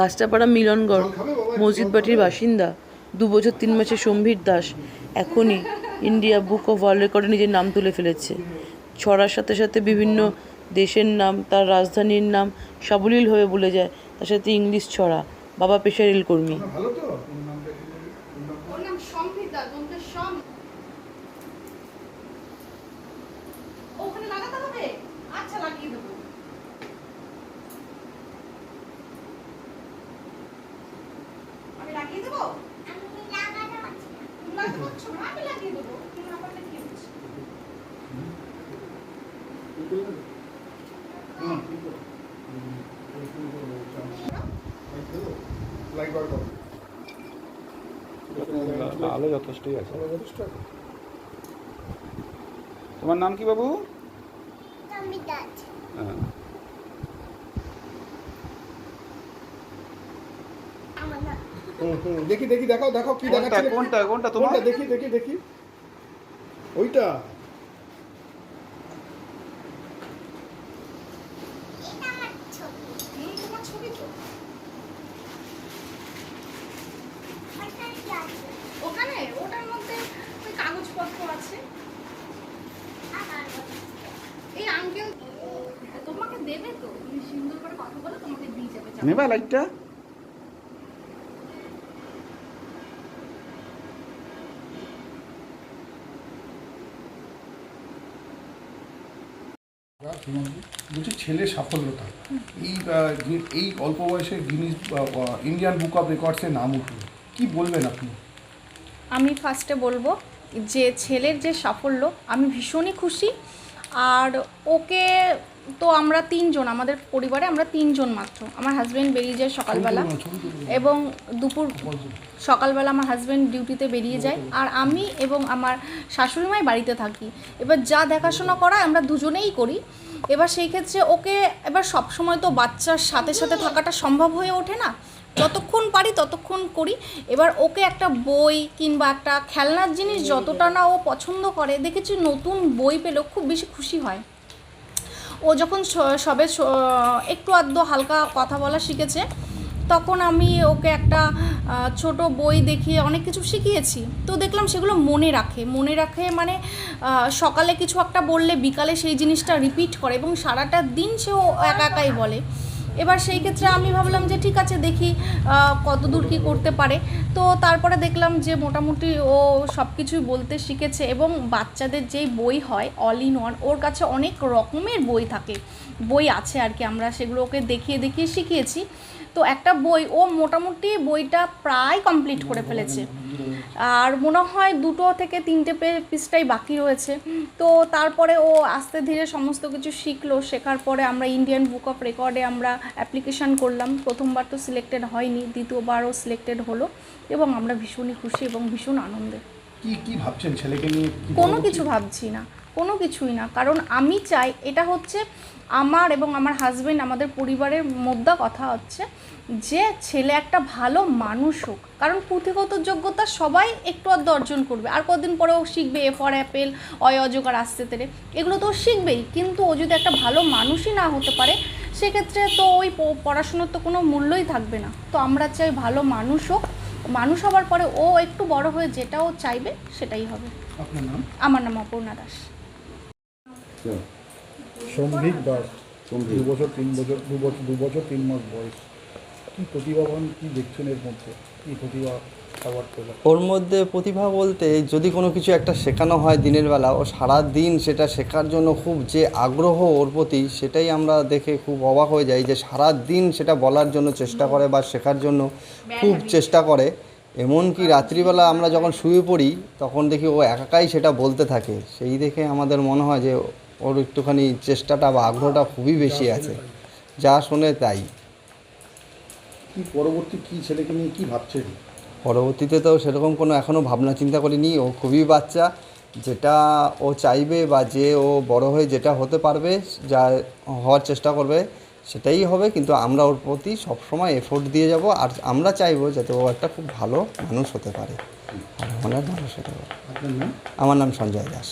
কাস্টাপাড়া মিলনগড় মসজিদবাটির বাসিন্দা দু বছর তিন মাসে সম্ভীর দাস এখনই ইন্ডিয়া বুক অফ ওয়ার্ল্ড রেকর্ডে নিজের নাম তুলে ফেলেছে। ছড়ার সাথে সাথে বিভিন্ন দেশের নাম তার রাজধানীর নাম সাবলীল হয়ে বলে যায় তার সাথে ইংলিশ ছড়া বাবা পেশা রেল কর্মী ভালো তো ওর নাম সম্পিতা দন্তের সম ওখানে লাগাতে হবে আচ্ছা লাগিয়ে দেবো আমি লাগিয়ে দেবো? আমি লাগিয়ে কি হচ্ছে আলো যথেষ্টই আছে। তোমার নাম কি বাবু? হ্যাঁ। দেখি দেখি দেখাও দেখাও কি দেখাচ্ছে। কোনটা কোনটা তোমার? দেখি দেখি দেখি। ওইটা। হুম, তোমার ছবি তো ওখানে ওটার মধ্যে ওই কাগজপত্র আছে। এই আঙ্কেল তোমাকে দেবে তো? তুমি সুন্দর করে কথা বলে তোমাকে দিয়ে যাবে। নেবা লাইটটা বলছি ছেলে সাফল্যতা। এই এই অল্প বয়সে জিনিস ইন্ডিয়ান বুক অফ রেকর্ডসে নাম উঠল। কী বলবেন আপনি? আমি ফার্স্টে বলব যে ছেলের যে সাফল্য, আমি ভীষণই খুশি। আর ওকে তো আমরা তিনজন আমাদের পরিবারে আমরা তিনজন মাত্র। আমার হাজব্যান্ড বেরিয়ে যায় সকালবেলা এবং দুপুর সকালবেলা আমার হাজব্যান্ড ডিউটিতে বেরিয়ে যায়। আর আমি এবং আমার শাশুড়ি মাই বাড়িতে থাকি। এবার যা দেখাশোনা করা আমরা দুজনেই করি। এবার সেই ক্ষেত্রে ওকে এবার সব সময় তো বাচ্চার সাথে সাথে থাকাটা সম্ভব হয়ে ওঠে না। যতক্ষণ পারি ততক্ষণ করি। এবার ওকে একটা বই কিংবা একটা খেলনার জিনিস যতটা না ও পছন্দ করে দেখেছি নতুন বই পেলেও খুব বেশি খুশি হয়। ও যখন সবে একটু আধটু হালকা কথা বলা শিখেছে, তখন আমি ওকে একটা ছোট বই দেখিয়ে অনেক কিছু শিখিয়েছি। তো দেখলাম সেগুলো মনে রাখে। মনে রাখে মানে সকালে কিছু একটা বললে বিকালে সেই জিনিসটা রিপিট করে এবং সারাটা দিন সেও একা একাই বলে। এবার সেই ক্ষেত্রে আমি ভাবলাম যে ঠিক আছে, দেখি কত কতদূর কী করতে পারে। তো তারপরে দেখলাম যে মোটামুটি ও সব কিছুই বলতে শিখেছে এবং বাচ্চাদের যেই বই হয় অল ইন ওয়ান ওর কাছে অনেক রকমের বই থাকে। বই আছে আর কি, আমরা সেগুলো ওকে দেখিয়ে দেখিয়ে শিখিয়েছি। তো একটা বই ও মোটামুটি বইটা প্রায় কমপ্লিট করে ফেলেছে। আর মনে হয় দুটো থেকে তিনটে পিসটাই বাকি রয়েছে। তো তারপরে ও আস্তে ধীরে সমস্ত কিছু শিখলো শেখার পরে আমরা ইন্ডিয়ান বুক অফ রেকর্ডে আমরা অ্যাপ্লিকেশান করলাম। প্রথমবার তো সিলেক্টেড হয়নি দ্বিতীয়বারও সিলেক্টেড হলো এবং আমরা ভীষণই খুশি এবং ভীষণ আনন্দে। কি কি ভাবছেন? ছেলেকে নিয়ে কোনো কিছু ভাবছি না। কোনো কিছুই না। কারণ আমি চাই এটা হচ্ছে আমার এবং আমার হাজবেন্ড আমাদের পরিবারের মধ্যে কথা হচ্ছে যে ছেলে একটা ভালো মানুষ হোক। কারণ পুঁথিগত যোগ্যতা সবাই একটু আধটু অর্জন করবে। আর কদিন পরে ও শিখবে এ ফর অ্যাপেল অয় অজগার আসতে তেরে। এগুলো তো ও শিখবেই। কিন্তু ও যদি একটা ভালো মানুষই না হতে পারে সেক্ষেত্রে তো ওই পড়াশুনোর তো কোনো মূল্যই থাকবে না। তো আমরা চাই ভালো মানুষ হোক। মানুষ হওয়ার পরে ও একটু বড় হয়ে যেটা ও চাইবে সেটাই হবে। আমার নাম অপর্ণা দাস। সম্ভিক দাস। দু বছর তিন বছর দু বছর দু বছর তিন মাস বয়স। কি প্রতিভাবান কি দেখছেন এর মধ্যে? কি প্রতিভা ওর মধ্যে প্রতিভা বলতে যদি কোনো কিছু একটা শেখানো হয় দিনের বেলা ও সারা দিন সেটা শেখার জন্য খুব যে আগ্রহ ওর প্রতি সেটাই আমরা দেখে খুব অবাক হয়ে যাই যে সারা দিন সেটা বলার জন্য চেষ্টা করে বা শেখার জন্য খুব চেষ্টা করে। এমনকি রাত্রিবেলা আমরা যখন শুয়ে পড়ি তখন দেখি ও একাকাই সেটা বলতে থাকে। সেই দেখে আমাদের মনে হয় যে ওর একটুখানি চেষ্টাটা বা আগ্রহটা খুবই বেশি আছে। যা শোনে তাই। কি পরবর্তী কি ছেলেকে নিয়ে কি ভাবছেন? পরবর্তীতে তো সেরকম কোনো এখনও ভাবনা চিন্তা করিনি। ও খুবই বাচ্চা। যেটা ও চাইবে বা যে ও বড় হয়ে যেটা হতে পারবে যা হওয়ার চেষ্টা করবে সেটাই হবে। কিন্তু আমরা ওর প্রতি সবসময় এফোর্ট দিয়ে যাব। আর আমরা চাইব যাতে ও একটা খুব ভালো মানুষ হতে পারে। আর মানুষ হতে পারে আমার নাম সঞ্জয় দাস।